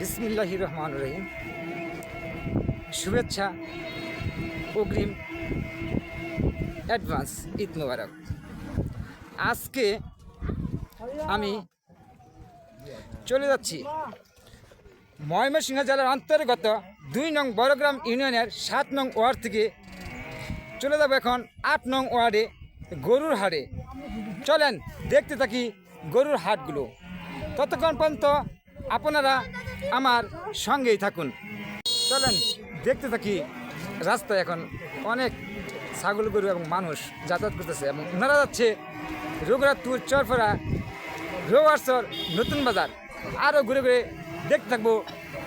বিসমিল্লাহ রহমান রহিম। শুভেচ্ছা, অগ্রিম অ্যাডভান্স, ঈদ মুবারক। আজকে আমি চলে যাচ্ছি ময়মনসিংহ জেলার অন্তর্গত দুই নং বড়গ্রাম ইউনিয়নের সাত নং ওয়ার্ড থেকে। চলে যাব এখন আট নং ওয়ার্ডে, গরুর হাটে। চলেন, দেখতে থাকি গরুর হাটগুলো। ততক্ষণ পর্যন্ত আপনারা আমার সঙ্গেই থাকুন। চলেন, দেখতে থাকি রাস্তায় এখন অনেক ছাগল, গরু এবং মানুষ যাতায়াত করতেছে এবং ওনারা যাচ্ছে রঘুনাথপুর চরফরা রোয়ারসর নতুন বাজার। আরও ঘুরে ঘুরে দেখতে থাকব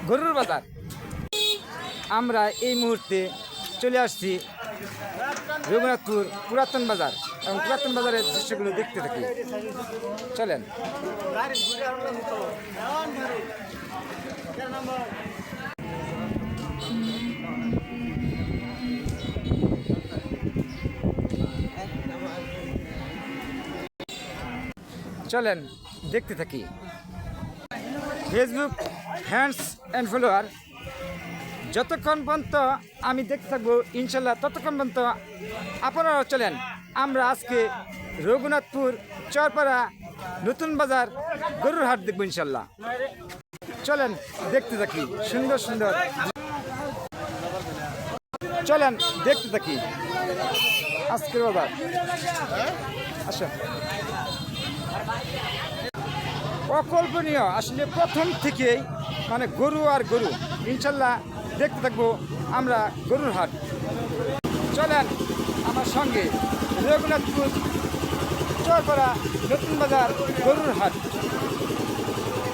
গরুর বাজার। আমরা এই মুহূর্তে চলে আসছি রঘুনাথপুর পুরাতন বাজার এবং পুরাতন বাজারের দৃশ্যগুলো দেখতে থাকি। চলেন। চলেন, দেখতে থাকি। ফেসবুক ফ্যান্স অ্যান্ড ফলোয়ার যতক্ষণ পর্যন্ত আমি দেখতে থাকব, ইনশাল্লাহ ততক্ষণ পর্যন্ত আপনারাও চলেন। আমরা আজকে রঘুনাথপুর, চরপাড়া, নতুন বাজার, গরুর হাট দেখব ইনশাল্লাহ। চলেন, দেখতে থাকি। সুন্দর সুন্দর। চলেন, দেখতে থাকি। আজকের বাজার। আসো অকল্পনীয়, আসলে প্রথম থেকেই মানে গরু আর গরু। ইনশাল্লাহ দেখতে থাকব আমরা গরুর হাট। চলেন, আমার সঙ্গে রঘুনাথপুর চরপাড়া নতুন বাজার গরুর হাট।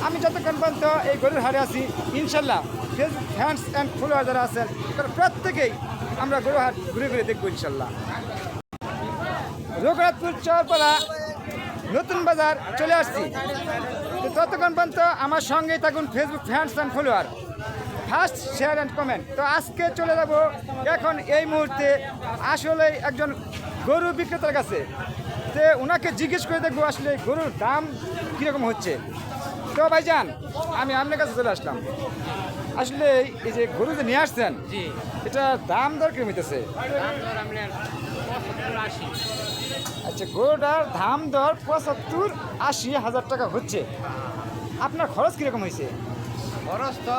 আমি যতক্ষণ পর্যন্ত এই গরুর হারে আছি, ইনশাল্লাহ ফেসবুক ফ্যান্স অ্যান্ড ফলোয়ার যারা আছেন, তারা প্রত্যেকেই আমরা গরু হাট ঘুরে ঘুরে দেখব ইনশাল্লাহ। রঘুনাথপুর চরপাড়া নতুন বাজার চলে আসছি। তো ততক্ষণ পর্যন্ত আমার সঙ্গেই থাকুন Facebook fans and follower first share and comment তো আজকে চলে যাব এখন এই মুহূর্তে আসলে একজন গরু বিক্রেতার কাছে। তো ওনাকে জিজ্ঞেস করে দেখব আসলে গরুর দাম কীরকম হচ্ছে। তো ভাইজান আমি আপনার কাছে চলে আসলাম। আসলে এই যে গরু যে নিয়ে আসছেন এটা দাম দর হইতেছে? পঁচাত্তর আশি। আচ্ছা গরুটার দাম দর পঁচাত্তর আশি হাজার টাকা হচ্ছে। আপনার খরচ কীরকম হয়েছে খরচ তো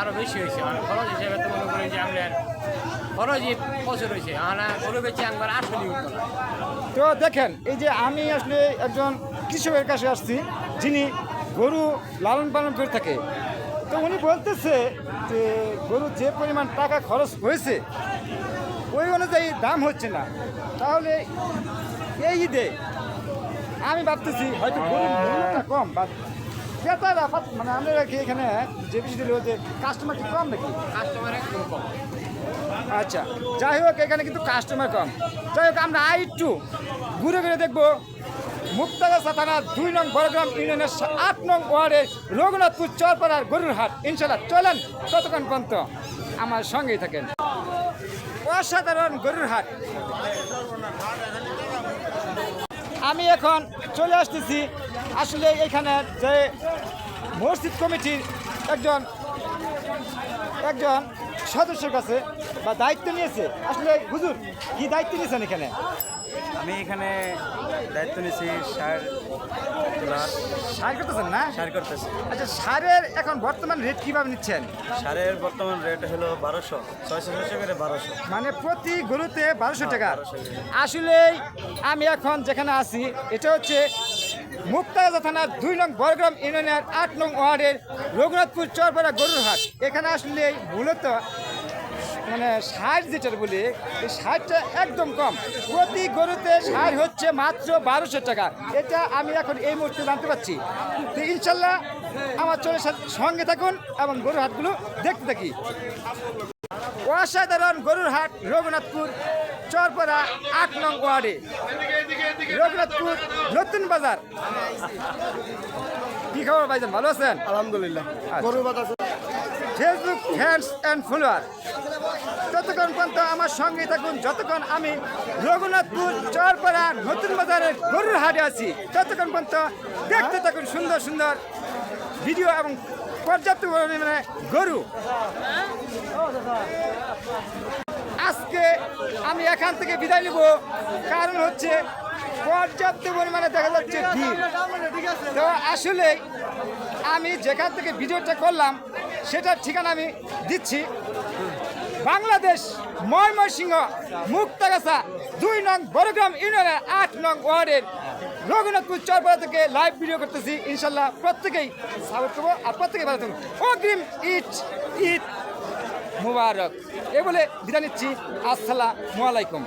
আরও বেশি হয়েছে মানে খরচ হিসেবে তো মনে করেন যে আপনার খরচই প্রচুর হয়েছে আমরা গরু বেচে একবার আসলে তো দেখেন এই যে আমি আসলে একজন কৃষকের কাছে আসছি যিনি গরু লালন পালন করে থাকে। তো উনি বলতেছে যে গরু যে পরিমাণ টাকা খরচ হয়েছে ওই অনুযায়ী দাম হচ্ছে না। তাহলে এই ঈদে আমি ভাবতেছি হয়তো গরুর মূল্যটা কম বা ক্রেতারা মানে আমরা কি এখানে যে বিষয়টি হলো যে কাস্টমার কি কম নাকি? কাস্টমার একদম কম। আচ্ছা যাই হোক এখানে কিন্তু কাস্টমার কম। যাই হোক আমরা আই একটু ঘুরে ঘুরে দেখব। মুক্তাগাছা থানা দুই নং বড়গ্রাম ইউনিয়নের আট নং ওয়ার্ডে রঘুনাথপুর চরপাড়ার গরুর হাট। ইনশাল্লাহ চলেন ততক্ষণ পর্যন্ত আমার সঙ্গেই থাকেন। অসাধারণ গরুর হাট। আমি এখন চলে আসতেছি আসলে এখানে যে মসজিদ কমিটির একজন একজন সদস্যের কাছে বা দায়িত্ব নিয়েছে। আসলে হুজুর, কি দায়িত্ব নিয়েছেন এখানে? আমি এখানে দায়িত্ব নিয়েছি সার তোলার। সার করতেছেন না? সার করতেছি। আচ্ছা সারের এখন বর্তমান রেট কীভাবে নিচ্ছেন? সারের বর্তমান রেট হলো বারোশো ছয়শো ছয়শো করে বারোশো। মানে প্রতি গরুতে বারোশো টাকা। 1200 টাকা। আসলেই আমি এখন যেখানে আছি এটা হচ্ছে মুক্তাগাছা থানার দুই নং বড়গ্রাম ইউনিয়নের আট নং ওয়ার্ডের রঘুনাথপুর চরপাড়া গরুর হাট। এখানে আসলে মূলত মানে সার যেটা বলি এই সারটা একদম কম। প্রতি গরুতে সার হচ্ছে মাত্র বারোশো টাকা। এটা আমি এখন এই মুহূর্তে জানতে পারছি। তো ইনশাল্লাহ আমার চলে সঙ্গে থাকুন এবং গরুর হাটগুলো দেখতে থাকি। অসাধারণ গরুর হাট রঘুনাথপুর চরপাড়া আট নং ওয়ার্ডে। রঘুনাথপুর নতুন বাজার। কি খবর ভাইজান ভালো আছেন? আলহামদুলিল্লাহ। আচ্ছা। গরু বাতাসে ফেসবুক ফ্যান্স অ্যান্ড ফলোয়ার ততক্ষণ পর্যন্ত আমার সঙ্গে থাকুন, যতক্ষণ আমি রঘুনাথপুর চরপাড়া নতুন বাজারের গরুর হাটে আছি, ততক্ষণ পর্যন্ত দেখতে থাকুন সুন্দর সুন্দর ভিডিও এবং পর্যাপ্ত পরিমাণে গরু। আজকে আমি এখান থেকে বিদায় নিব। কারণ হচ্ছে পর্যাপ্ত পরিমাণে দেখা যাচ্ছে তো আসলে আমি যেখান থেকে ভিডিওটা করলাম সেটার ঠিকানা আমি দিচ্ছি। বাংলাদেশ ময়মনসিংহ মুক্তাগাছা দুই নং বড়গ্রাম ইউনিয়নের আট নং ওয়ার্ডের রঘুনাথপুর চরপাড়া থেকে লাইভ ভিডিও করতেছি। ইনশাল্লাহ প্রত্যেকেই সাপোর্ট করব আর প্রত্যেকেই ভালো থাকব অগ্রিম ইট ঈদ মুবারক। এ বলে বিদায় নিচ্ছি। আসসালামু আলাইকুম।